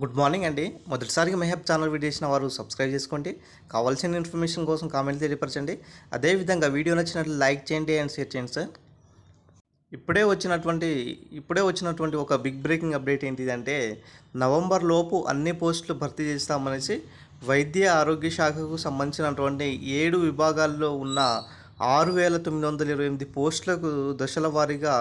Good morning అండి. మొదటిసారిగా Mehab channel video చేసిన వారు సబ్స్క్రైబ్ చేసుకోండి. కావాల్సిన ఇన్ఫర్మేషన్ కోసం కామెంట్ తెలియపరచండి. అదేవిధంగా వీడియో నచ్చినట్లు లైక్ చేయండి అండ్ షేర్ చేయండి సార్. ఇప్పుడే వచ్చినటువంటి ఇప్పుడే వచ్చినటువంటి ఒక బిగ్ బ్రేకింగ్ అప్డేట్ ఏంటిదంటే నవంబర్ లోపు అన్ని పోస్టులు భర్తీ చేస్తామనేసి వైద్య ఆరోగ్య శాఖకు సంబంధించినటువంటి ఏడు విభాగాల్లో ఉన్న ఆరు వేల తొమ్మిది వందల ఇరవై ఎనిమిది పోస్టులకు దశల వారీగా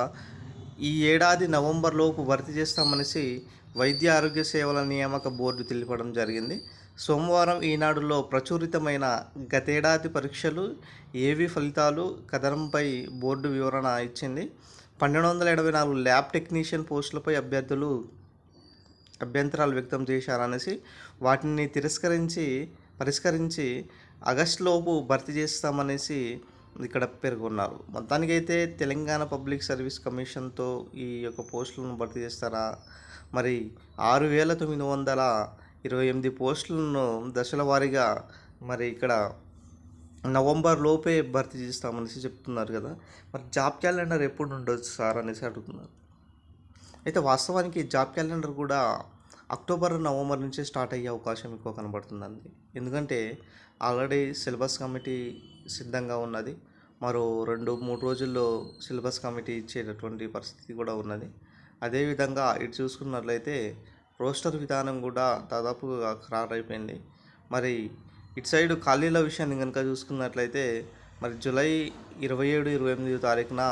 ఈ ఏడాది నవంబర్ లోపు భర్తీ చేస్తామనేసి వైద్య ఆరోగ్య సేవల నియామక బోర్డు తెలిపడం జరిగింది. సోమవారం ఈనాడులో ప్రచురితమైన గతేడాది పరీక్షలు ఏవి ఫలితాలు కథనంపై బోర్డు వివరణ ఇచ్చింది. పన్నెండు వందల ఎనభై నాలుగు ల్యాబ్ టెక్నీషియన్ పోస్టులపై అభ్యర్థులు అభ్యంతరాలు వ్యక్తం చేశారనేసి వాటిని తిరస్కరించి పరిష్కరించి ఆగస్టులోపు భర్తీ చేస్తామనేసి ఇక్కడ పేర్కొన్నారు. మొత్తానికైతే తెలంగాణ పబ్లిక్ సర్వీస్ కమిషన్తో ఈ యొక్క పోస్టులను భర్తీ చేస్తారా? మరి ఆరు వేల తొమ్మిది వందల ఇరవై ఎనిమిది పోస్టులను దశల వారీగా మరి ఇక్కడ నవంబర్ లోపే భర్తీ చేస్తామనేసి చెప్తున్నారు కదా. మరి జాబ్ క్యాలెండర్ ఎప్పుడు ఉండొచ్చు సార్ అనేసి అడుగుతున్నారు. అయితే వాస్తవానికి జాబ్ క్యాలెండర్ కూడా అక్టోబర్ నవంబర్ నుంచి స్టార్ట్ అయ్యే అవకాశం ఎక్కువ కనబడుతుందండి. ఎందుకంటే ఆల్రెడీ సిలబస్ కమిటీ సిద్ధంగా ఉన్నది. మరో రెండు మూడు రోజుల్లో సిలబస్ కమిటీ ఇచ్చేటటువంటి పరిస్థితి కూడా ఉన్నది. అదేవిధంగా ఇటు చూసుకున్నట్లయితే రోస్టర్ విధానం కూడా దాదాపుగా ఖరారు అయిపోయింది మరి ఇటు సైడ్ ఖాళీల విషయాన్ని కనుక చూసుకున్నట్లయితే మరి జూలై ఇరవై ఏడు ఇరవై ఎనిమిది తారీఖున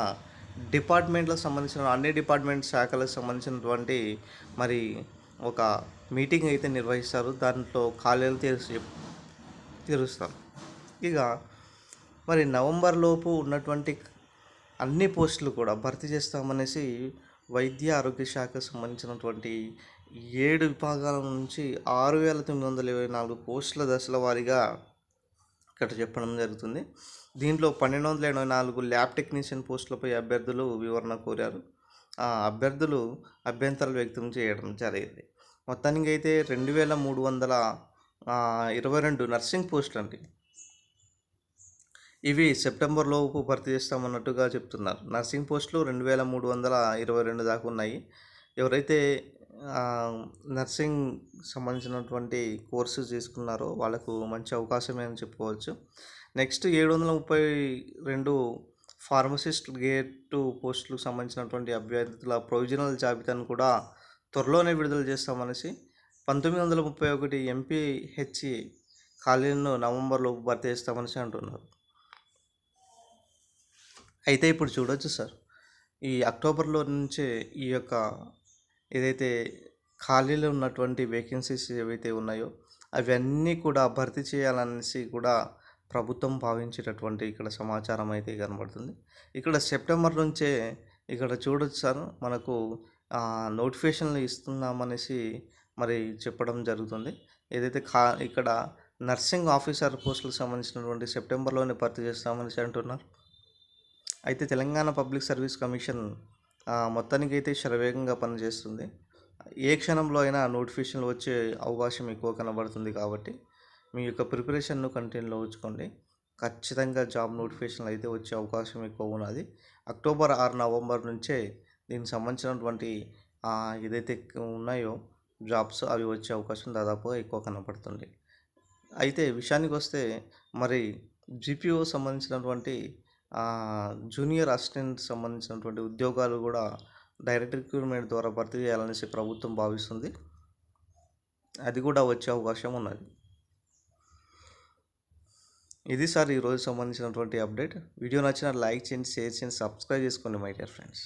డిపార్ట్మెంట్లకు సంబంధించిన అన్ని డిపార్ట్మెంట్ శాఖలకు సంబంధించినటువంటి మరి ఒక మీటింగ్ అయితే నిర్వహిస్తారు. దాంట్లో ఖాళీలు తెరిచి తీరుస్తాం ఇక మరి నవంబర్ లోపు ఉన్నటువంటి అన్ని పోస్టులు కూడా భర్తీ చేస్తామనేసి వైద్య ఆరోగ్య శాఖకు సంబంధించినటువంటి ఏడు విభాగాల నుంచి ఆరు వేల తొమ్మిది వందల ఇరవై నాలుగు పోస్టుల దశల వారీగా ఇక్కడ చెప్పడం జరుగుతుంది. దీంట్లో పన్నెండు వందల ఎనభై నాలుగు ల్యాబ్ టెక్నీషియన్ పోస్టులపై అభ్యర్థులు వివరణ కోరారు. ఆ అభ్యర్థులు అభ్యంతరాలు వ్యక్తం చేయడం జరిగింది. మొత్తానికి అయితే రెండు వేల మూడు వందల ఇరవై రెండు నర్సింగ్ పోస్టులు అండి. ఇవి సెప్టెంబర్ లోపు భర్తీ చేస్తామన్నట్టుగా చెప్తున్నారు. నర్సింగ్ పోస్టులు రెండు వేల మూడు వందల ఇరవై రెండు దాకా ఉన్నాయి. ఎవరైతే నర్సింగ్ సంబంధించినటువంటి కోర్సు తీసుకున్నారో వాళ్ళకు మంచి అవకాశమే అని చెప్పుకోవచ్చు. నెక్స్ట్ ఏడు వందల ముప్పై రెండు ఫార్మసిస్ట్ గేట్ పోస్టులకు సంబంధించినటువంటి అభ్యర్థుల ప్రొవిజనల్ జాబితాను కూడా త్వరలోనే విడుదల చేస్తామనేసి పంతొమ్మిది వందల ముప్పై ఒకటి ఎంపీ హెచ్ఈ ఖాళీలను నవంబర్లో భర్తీ చేస్తామనేసి అంటున్నారు. అయితే ఇప్పుడు చూడొచ్చు సార్. ఈ అక్టోబర్లో నుంచే ఈ యొక్క ఏదైతే ఖాళీలో ఉన్నటువంటి వేకెన్సీస్ ఏవైతే ఉన్నాయో అవన్నీ కూడా భర్తీ చేయాలనేసి కూడా ప్రభుత్వం భావించేటటువంటి ఇక్కడ సమాచారం అయితే కనబడుతుంది. ఇక్కడ సెప్టెంబర్ నుంచే ఇక్కడ చూడొచ్చు సార్. మనకు నోటిఫికేషన్లు ఇస్తున్నామనేసి మరి చెప్పడం జరుగుతుంది. ఏదైతే కా ఇక్కడ నర్సింగ్ ఆఫీసర్ పోస్టులకు సంబంధించినటువంటి సెప్టెంబర్లోనే భర్తీ చేస్తామనేసి అంటున్నారు. అయితే తెలంగాణ పబ్లిక్ సర్వీస్ కమిషన్ మొత్తానికి అయితే శరవేగంగా పనిచేస్తుంది. ఏ క్షణంలో అయినా నోటిఫికేషన్లు వచ్చే అవకాశం ఎక్కువ కనబడుతుంది కాబట్టి మీ యొక్క ప్రిపరేషన్ను కంటిన్యూలో ఉంచుకోండి. ఖచ్చితంగా జాబ్ నోటిఫికేషన్లు అయితే వచ్చే అవకాశం ఎక్కువ ఉన్నది. అక్టోబర్ ఆరు నవంబర్ నుంచే దీనికి సంబంధించినటువంటి ఏదైతే ఉన్నాయో జాబ్స్ అవి వచ్చే అవకాశం దాదాపుగా ఎక్కువ కనపడుతుంది. అయితే విషయానికి వస్తే మరి జీపీఓ సంబంధించినటువంటి జూనియర్ అసిస్టెంట్ సంబంధించినటువంటి ఉద్యోగాలు కూడా డైరెక్ట్ రిక్రూట్మెంట్ ద్వారా భర్తీ చేయాలనేసి ప్రభుత్వం భావిస్తుంది. అది కూడా వచ్చే అవకాశం ఉన్నది. ఇది సార్ ఈరోజు సంబంధించినటువంటి అప్డేట్. వీడియో నచ్చిన లైక్ చేయండి షేర్ చేయండి సబ్స్క్రైబ్ చేసుకోండి మై డియర్ ఫ్రెండ్స్.